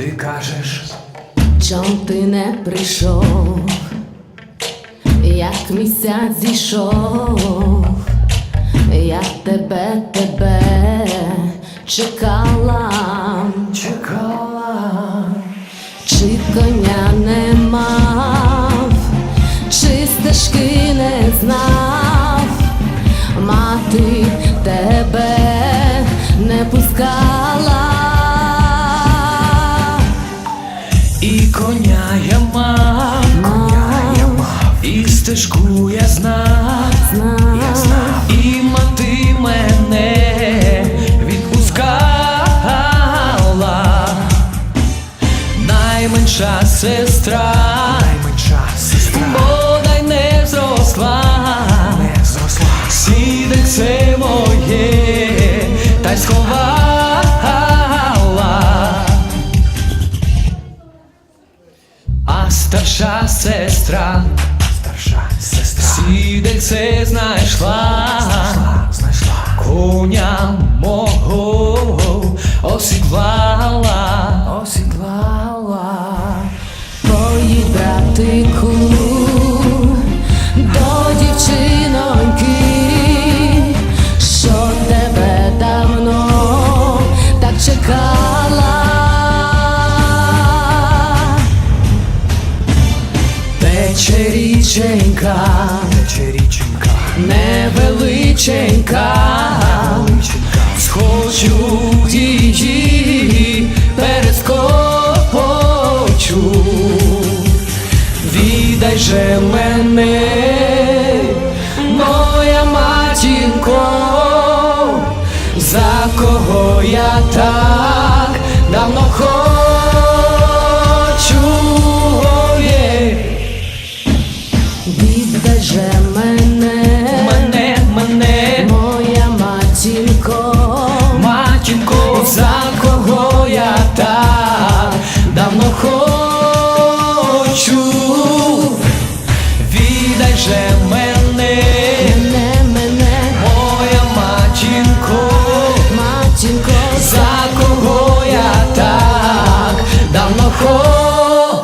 Ти кажеш, Чом ти не прийшов, як місяць зійшов, я тебе, тебе чекала, чекала, чи коня не мав, чи стежки не знав, мати тебе стежку я знав, я знав, і мати мене відпускала, найменша сестра, найменша сестра, бодай не зросла, не зросла, сідek це моє, та й сховала. А старша сестра, старша сестра, сідельце це знайшла, знайшла, коня річенька, тече річенька, невеличенька, схочу її перескочу, віддай же мене, моя матінко, за кого я так відвеже мене, мене, мене, моя матінко, матінко, за кого я так давно хочу, віддай же мене, мене, мене, моя матінко, матінко, за кого я так давно хочу.